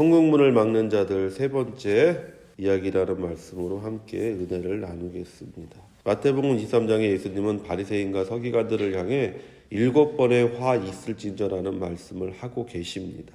천국문을 막는 자들 세 번째 이야기라는 말씀으로 함께 은혜를 나누겠습니다. 마태복음 23장에 예수님은 바리새인과 서기관들을 향해 일곱 번의 화 있을진저라는 말씀을 하고 계십니다.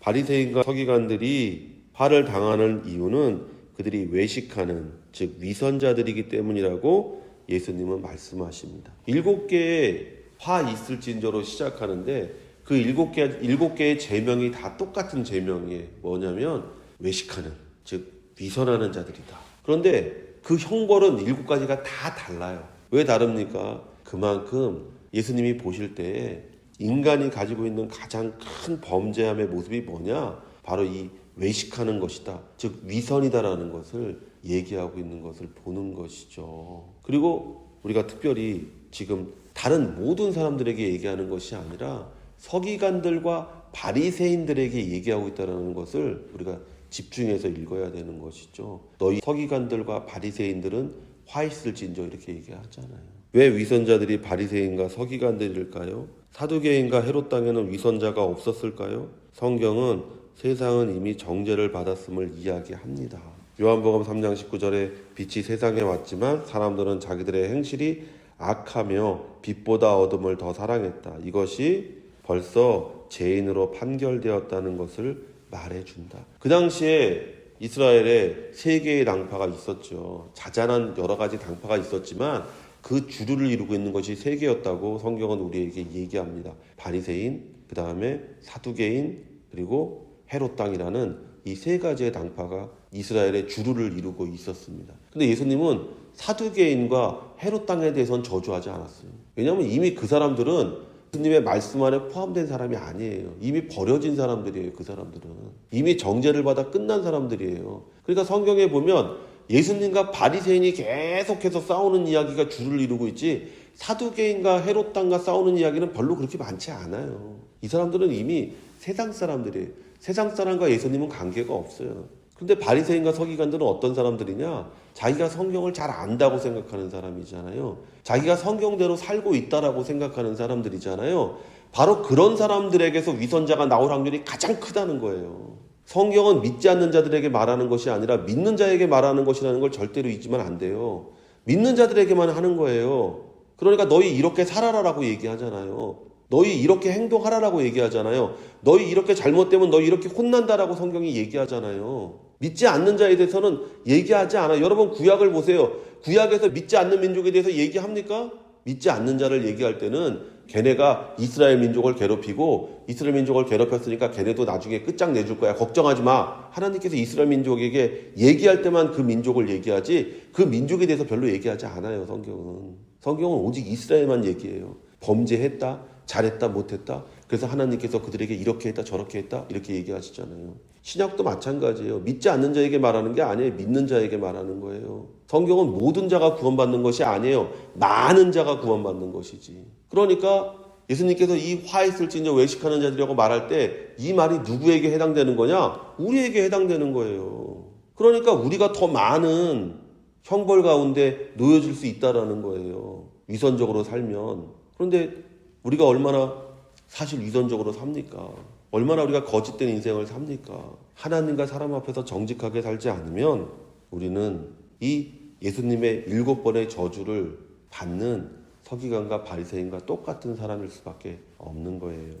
바리새인과 서기관들이 화를 당하는 이유는 그들이 외식하는 즉 위선자들이기 때문이라고 예수님은 말씀하십니다. 일곱 개의 화 있을진저로 시작하는데 그 일곱 개 일곱 개의 제명이 다 똑같은 제명이에요. 뭐냐면 외식하는 즉 위선하는 자들이다. 그런데 그 형벌은 일곱 가지가 다 달라요. 왜 다릅니까? 그만큼 예수님이 보실 때 인간이 가지고 있는 가장 큰 범죄함의 모습이 뭐냐? 바로 이 외식하는 것이다. 즉 위선이다라는 것을 얘기하고 있는 것을 보는 것이죠. 그리고 우리가 특별히 지금 다른 모든 사람들에게 얘기하는 것이 아니라 서기관들과 바리새인들에게 얘기하고 있다는 것을 우리가 집중해서 읽어야 되는 것이죠. 너희 서기관들과 바리새인들은 화 있을진저 이렇게 얘기하잖아요. 왜 위선자들이 바리새인과 서기관들일까요? 사두개인과 헤롯 땅에는 위선자가 없었을까요? 성경은 세상은 이미 정죄를 받았음을 이야기합니다. 요한복음 3장 19절에 빛이 세상에 왔지만 사람들은 자기들의 행실이 악하며 빛보다 어둠을 더 사랑했다. 이것이 벌써 죄인으로 판결되었다는 것을 말해준다. 그 당시에 이스라엘에 세 개의 당파가 있었죠. 자잘한 여러 가지 당파가 있었지만 그 주류를 이루고 있는 것이 세 개였다고 성경은 우리에게 얘기합니다. 바리새인, 그 다음에 사두개인, 그리고 헤롯 땅이라는 이 세 가지의 당파가 이스라엘의 주류를 이루고 있었습니다. 근데 예수님은 사두개인과 헤롯 땅에 대해서는 저주하지 않았어요. 왜냐하면 이미 그 사람들은 예수님의 말씀 안에 포함된 사람이 아니에요. 이미 버려진 사람들이에요. 그 사람들은 이미 정죄를 받아 끝난 사람들이에요. 그러니까 성경에 보면 예수님과 바리새인이 계속해서 싸우는 이야기가 주를 이루고 있지 사두개인과 헤롯 땅과 싸우는 이야기는 별로 그렇게 많지 않아요. 이 사람들은 이미 세상 사람들이에요. 세상 사람과 예수님은 관계가 없어요. 근데 바리새인과 서기관들은 어떤 사람들이냐? 자기가 성경을 잘 안다고 생각하는 사람이잖아요. 자기가 성경대로 살고 있다라고 생각하는 사람들이잖아요. 바로 그런 사람들에게서 위선자가 나올 확률이 가장 크다는 거예요. 성경은 믿지 않는 자들에게 말하는 것이 아니라 믿는 자에게 말하는 것이라는 걸 절대로 잊으면 안 돼요. 믿는 자들에게만 하는 거예요. 그러니까 너희 이렇게 살아라라고 얘기하잖아요. 너희 이렇게 행동하라라고 얘기하잖아요. 너희 이렇게 잘못되면 너희 이렇게 혼난다라고 성경이 얘기하잖아요. 믿지 않는 자에 대해서는 얘기하지 않아요. 여러분 구약을 보세요. 구약에서 믿지 않는 민족에 대해서 얘기합니까? 믿지 않는 자를 얘기할 때는 걔네가 이스라엘 민족을 괴롭히고 이스라엘 민족을 괴롭혔으니까 걔네도 나중에 끝장 내줄 거야. 걱정하지 마. 하나님께서 이스라엘 민족에게 얘기할 때만 그 민족을 얘기하지 그 민족에 대해서 별로 얘기하지 않아요. 성경은. 성경은 오직 이스라엘만 얘기해요. 범죄했다. 잘했다 못했다. 그래서 하나님께서 그들에게 이렇게 했다 저렇게 했다 이렇게 얘기하시잖아요. 신약도 마찬가지예요. 믿지 않는 자에게 말하는 게 아니에요. 믿는 자에게 말하는 거예요. 성경은 모든 자가 구원받는 것이 아니에요. 많은 자가 구원받는 것이지. 그러니까 예수님께서 이 화있을진저 외식하는 자들이라고 말할 때 이 말이 누구에게 해당되는 거냐? 우리에게 해당되는 거예요. 그러니까 우리가 더 많은 형벌 가운데 놓여질 수 있다라는 거예요. 위선적으로 살면. 그런데 우리가 얼마나 사실 위선적으로 삽니까? 얼마나 우리가 거짓된 인생을 삽니까? 하나님과 사람 앞에서 정직하게 살지 않으면 우리는 이 예수님의 일곱 번의 저주를 받는 서기관과 바리새인과 똑같은 사람일 수밖에 없는 거예요.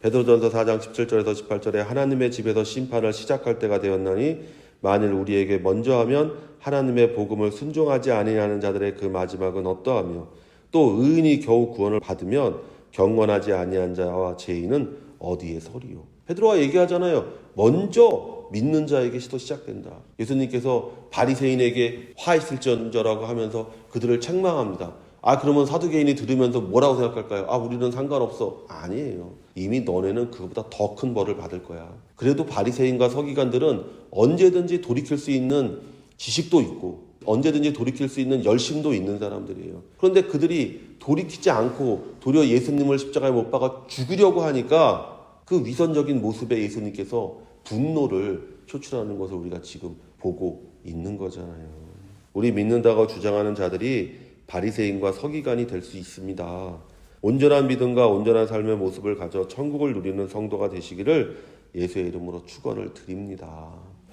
베드로전서 4장 17절에서 18절에 하나님의 집에서 심판을 시작할 때가 되었나니 만일 우리에게 먼저 하면 하나님의 복음을 순종하지 아니하는 자들의 그 마지막은 어떠하며 또 의인이 겨우 구원을 받으면 경건하지 아니한 자와 죄인은 어디에 서리요? 베드로가 얘기하잖아요. 먼저 믿는 자에게서 시작된다. 예수님께서 바리새인에게 화 있을전저라고 하면서 그들을 책망합니다. 아 그러면 사두개인이 들으면서 뭐라고 생각할까요? 아 우리는 상관없어. 아니에요. 이미 너네는 그보다 더 큰 벌을 받을 거야. 그래도 바리새인과 서기관들은 언제든지 돌이킬 수 있는 지식도 있고 언제든지 돌이킬 수 있는 열심도 있는 사람들이에요. 그런데 그들이 돌이키지 않고 도리어 예수님을 십자가에 못 박아 죽이려고 하니까 그 위선적인 모습에 예수님께서 분노를 표출하는 것을 우리가 지금 보고 있는 거잖아요. 우리 믿는다고 주장하는 자들이 바리새인과 서기관이 될 수 있습니다. 온전한 믿음과 온전한 삶의 모습을 가져 천국을 누리는 성도가 되시기를 예수의 이름으로 축원을 드립니다.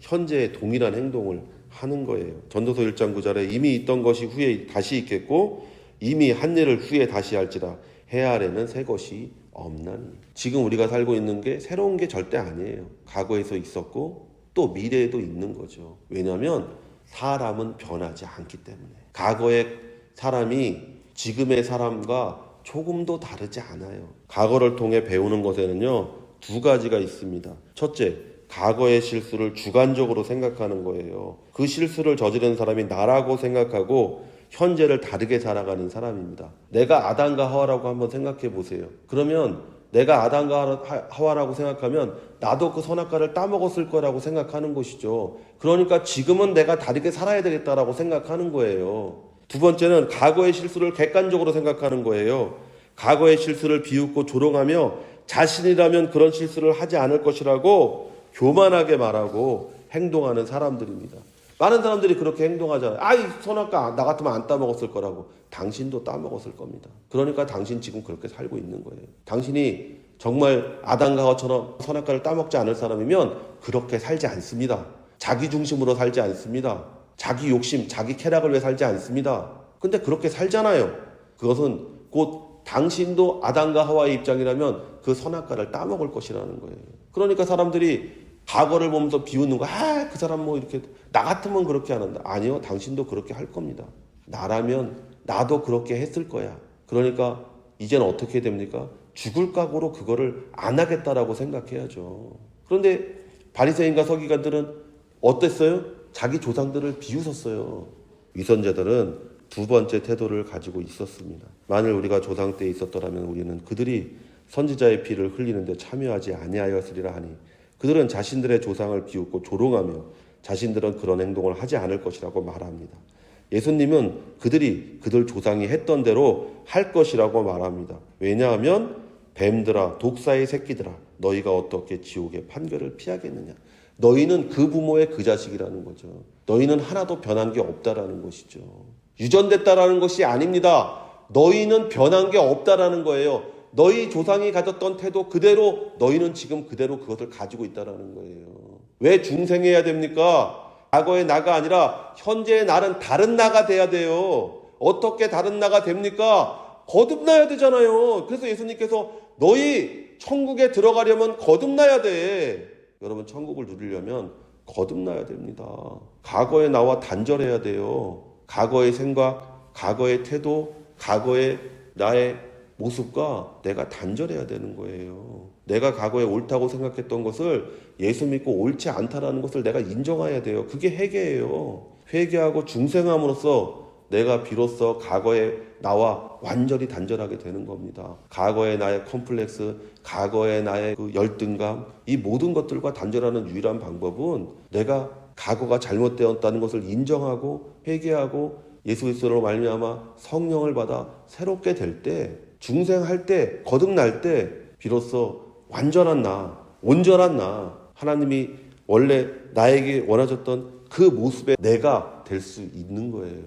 현재의 동일한 행동을 하는 거예요. 전도서 1장 9절에 이미 있던 것이 후에 다시 있겠고 이미 한 일을 후에 다시 할지라 해 아래는 새 것이 없나니. 지금 우리가 살고 있는 게 새로운 게 절대 아니에요. 과거에서 있었고 또 미래에도 있는 거죠. 왜냐하면 사람은 변하지 않기 때문에. 과거의 사람이 지금의 사람과 조금도 다르지 않아요. 과거를 통해 배우는 것에는요, 두 가지가 있습니다. 첫째, 과거의 실수를 주관적으로 생각하는 거예요. 그 실수를 저지른 사람이 나라고 생각하고 현재를 다르게 살아가는 사람입니다. 내가 아담과 하와라고 한번 생각해 보세요. 그러면 내가 아담과 하와라고 생각하면 나도 그 선악과를 따먹었을 거라고 생각하는 것이죠. 그러니까 지금은 내가 다르게 살아야 되겠다라고 생각하는 거예요. 두 번째는 과거의 실수를 객관적으로 생각하는 거예요. 과거의 실수를 비웃고 조롱하며 자신이라면 그런 실수를 하지 않을 것이라고 교만하게 말하고 행동하는 사람들입니다. 많은 사람들이 그렇게 행동하잖아요. 아이, 선악과 나 같으면 안 따먹었을 거라고. 당신도 따먹었을 겁니다. 그러니까 당신 지금 그렇게 살고 있는 거예요. 당신이 정말 아담과 하와처럼 선악과를 따먹지 않을 사람이면 그렇게 살지 않습니다. 자기 중심으로 살지 않습니다. 자기 욕심, 자기 쾌락을 위해 살지 않습니다. 근데 그렇게 살잖아요. 그것은 곧 당신도 아담과 하와의 입장이라면 그 선악과를 따먹을 것이라는 거예요. 그러니까 사람들이 과거를 보면서 비웃는 거, 아, 그 사람 뭐 이렇게, 나 같으면 그렇게 안 한다. 아니요, 당신도 그렇게 할 겁니다. 나라면 나도 그렇게 했을 거야. 그러니까 이제는 어떻게 됩니까? 죽을 각오로 그거를 안 하겠다라고 생각해야죠. 그런데 바리새인과 서기관들은 어땠어요? 자기 조상들을 비웃었어요. 위선자들은 두 번째 태도를 가지고 있었습니다. 만일 우리가 조상 때 있었더라면 우리는 그들이 선지자의 피를 흘리는데 참여하지 아니하였으리라 하니 그들은 자신들의 조상을 비웃고 조롱하며 자신들은 그런 행동을 하지 않을 것이라고 말합니다. 예수님은 그들이 그들 조상이 했던 대로 할 것이라고 말합니다. 왜냐하면 뱀들아 독사의 새끼들아 너희가 어떻게 지옥의 판결을 피하겠느냐. 너희는 그 부모의 그 자식이라는 거죠. 너희는 하나도 변한 게 없다라는 것이죠. 유전됐다라는 것이 아닙니다. 너희는 변한 게 없다라는 거예요. 너희 조상이 가졌던 태도 그대로 너희는 지금 그대로 그것을 가지고 있다라는 거예요. 왜 중생해야 됩니까? 과거의 나가 아니라 현재의 나는 다른 나가 돼야 돼요. 어떻게 다른 나가 됩니까? 거듭나야 되잖아요. 그래서 예수님께서 너희 천국에 들어가려면 거듭나야 돼. 여러분 천국을 누리려면 거듭나야 됩니다. 과거의 나와 단절해야 돼요. 과거의 생각, 과거의 태도, 과거의 나의 모습과 내가 단절해야 되는 거예요. 내가 과거에 옳다고 생각했던 것을 예수 믿고 옳지 않다라는 것을 내가 인정해야 돼요. 그게 회개예요. 회개하고 중생함으로써 내가 비로소 과거의 나와 완전히 단절하게 되는 겁니다. 과거의 나의 컴플렉스, 과거의 나의 그 열등감, 이 모든 것들과 단절하는 유일한 방법은 내가 과거가 잘못되었다는 것을 인정하고 회개하고 예수 그리스도로 말미암아 성령을 받아 새롭게 될 때, 중생할 때, 거듭날 때 비로소 완전한 나, 온전한 나, 하나님이 원래 나에게 원하셨던 그 모습의 내가 될 수 있는 거예요.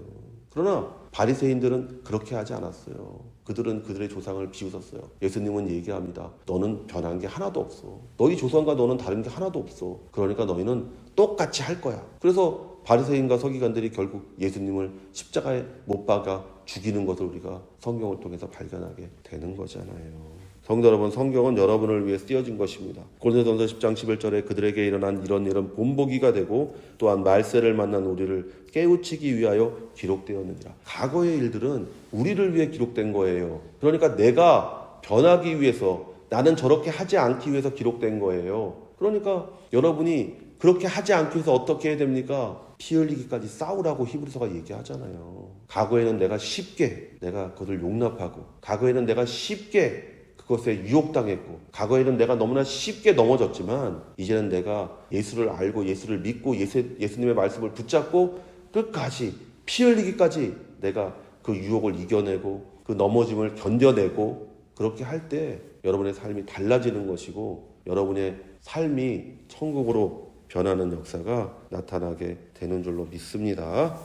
그러나 바리새인들은 그렇게 하지 않았어요. 그들은 그들의 조상을 비웃었어요. 예수님은 얘기합니다. 너는 변한 게 하나도 없어. 너희 조상과 너는 다른 게 하나도 없어. 그러니까 너희는 똑같이 할 거야. 그래서 바리새인과 서기관들이 결국 예수님을 십자가에 못 박아 죽이는 것을 우리가 성경을 통해서 발견하게 되는 거잖아요. 성도 여러분, 성경은 여러분을 위해 쓰여진 것입니다. 고린도전서 10장 11절에 그들에게 일어난 이런 일은 본보기가 되고 또한 말세를 만난 우리를 깨우치기 위하여 기록되었느니라. 과거의 일들은 우리를 위해 기록된 거예요. 그러니까 내가 변하기 위해서 나는 저렇게 하지 않기 위해서 기록된 거예요. 그러니까 여러분이 그렇게 하지 않기 위해서 어떻게 해야 됩니까? 피 흘리기까지 싸우라고 히브리서가 얘기하잖아요. 과거에는 내가 쉽게 내가 그것을 용납하고 과거에는 내가 쉽게 그것에 유혹당했고 과거에는 내가 너무나 쉽게 넘어졌지만 이제는 내가 예수를 알고 예수를 믿고 예수, 예수님의 말씀을 붙잡고 끝까지 피 흘리기까지 내가 그 유혹을 이겨내고 그 넘어짐을 견뎌내고 그렇게 할 때 여러분의 삶이 달라지는 것이고 여러분의 삶이 천국으로 변하는 역사가 나타나게 되는 줄로 믿습니다.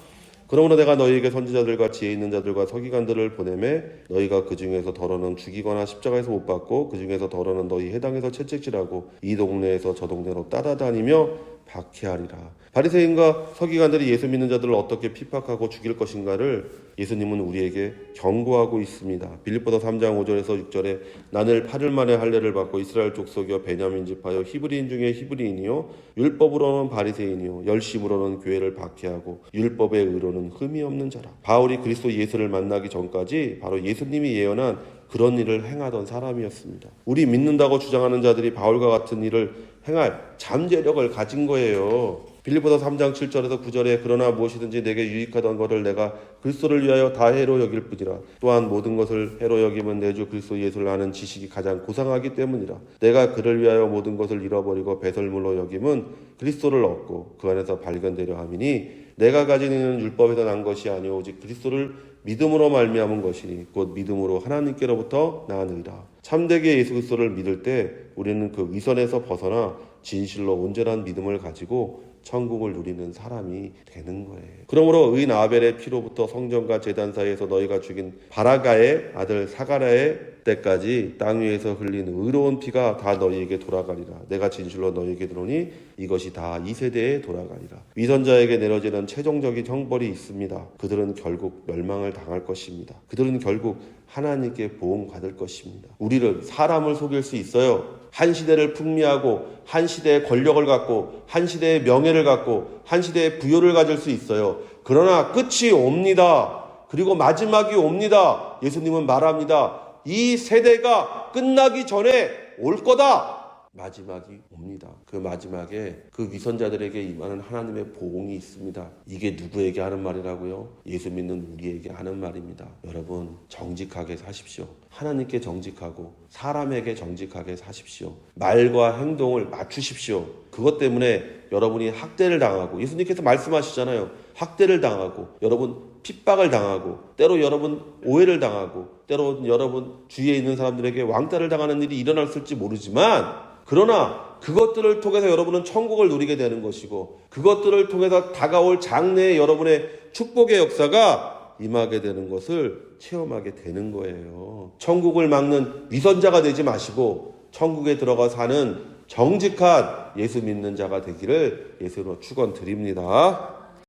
그러므로 내가 너희에게 선지자들과 지혜 있는 자들과 서기관들을 보내매 너희가 그 중에서 덜어는 죽이거나 십자가에서 못 박고 그 중에서 덜어는 너희 해당에서 채찍질하고 이 동네에서 저 동네로 따라다니며 박해하리라. 바리새인과 서기관들이 예수 믿는 자들을 어떻게 핍박하고 죽일 것인가를 예수님은 우리에게 경고하고 있습니다. 빌립보서 3장 5절에서 6절에 나늘 8일 만에 할례를 받고 이스라엘 족속이여 베냐민 집하여 히브리인 중에 히브리인이요 율법으로는 바리새인이요 열심으로는 교회를 박해하고 율법의 의로는 흠이 없는 자라. 바울이 그리스도 예수를 만나기 전까지 바로 예수님이 예언한 그런 일을 행하던 사람이었습니다. 우리 믿는다고 주장하는 자들이 바울과 같은 일을 행할 잠재력을 가진 거예요. 빌립보서 3장 7절에서 9절에 그러나 무엇이든지 내게 유익하던 것을 내가 그리스도를 위하여 다 해로 여길 뿐이라 또한 모든 것을 해로 여기면 내 주 그리스도 예수를 아는 지식이 가장 고상하기 때문이라 내가 그를 위하여 모든 것을 잃어버리고 배설물로 여김은 그리스도를 얻고 그 안에서 발견되려 함이니 내가 가진 이는 율법에서 난 것이 아니오 오직 그리스도를 믿음으로 말미암은 것이니 곧 믿음으로 하나님께로부터 나느니라 참되게 예수 그리스도를 믿을 때 우리는 그 위선에서 벗어나 진실로 온전한 믿음을 가지고 천국을 누리는 사람이 되는 거예요. 그러므로 의인 아벨의 피로부터 성전과 제단 사이에서 너희가 죽인 바라가의 아들 사가라의 때까지 땅 위에서 흘린 의로운 피가 다 너희에게 돌아가리라. 내가 진실로 너희에게 들오니 이것이 다 이 세대에 돌아가리라. 위선자에게 내려지는 최종적인 형벌이 있습니다. 그들은 결국 멸망을 당할 것입니다. 그들은 결국 하나님께 보험 받을 것입니다. 우리를 사람을 속일 수 있어요. 한 시대를 풍미하고 한 시대의 권력을 갖고 한 시대의 명예를 갖고 한 시대의 부여를 가질 수 있어요. 그러나 끝이 옵니다. 그리고 마지막이 옵니다. 예수님은 말합니다. 이 세대가 끝나기 전에 올 거다. 마지막이 옵니다. 그 마지막에 그 위선자들에게 임하는 하나님의 보응이 있습니다. 이게 누구에게 하는 말이라고요? 예수 믿는 우리에게 하는 말입니다. 여러분, 정직하게 사십시오. 하나님께 정직하고 사람에게 정직하게 사십시오. 말과 행동을 맞추십시오. 그것 때문에 여러분이 학대를 당하고 예수님께서 말씀하시잖아요. 학대를 당하고 여러분 핍박을 당하고 때로 여러분 오해를 당하고 때로 여러분 주위에 있는 사람들에게 왕따를 당하는 일이 일어났을지 모르지만 그러나 그것들을 통해서 여러분은 천국을 누리게 되는 것이고 그것들을 통해서 다가올 장래의 여러분의 축복의 역사가 임하게 되는 것을 체험하게 되는 거예요. 천국을 막는 위선자가 되지 마시고 천국에 들어가 사는 정직한 예수 믿는 자가 되기를 예수로 축원드립니다.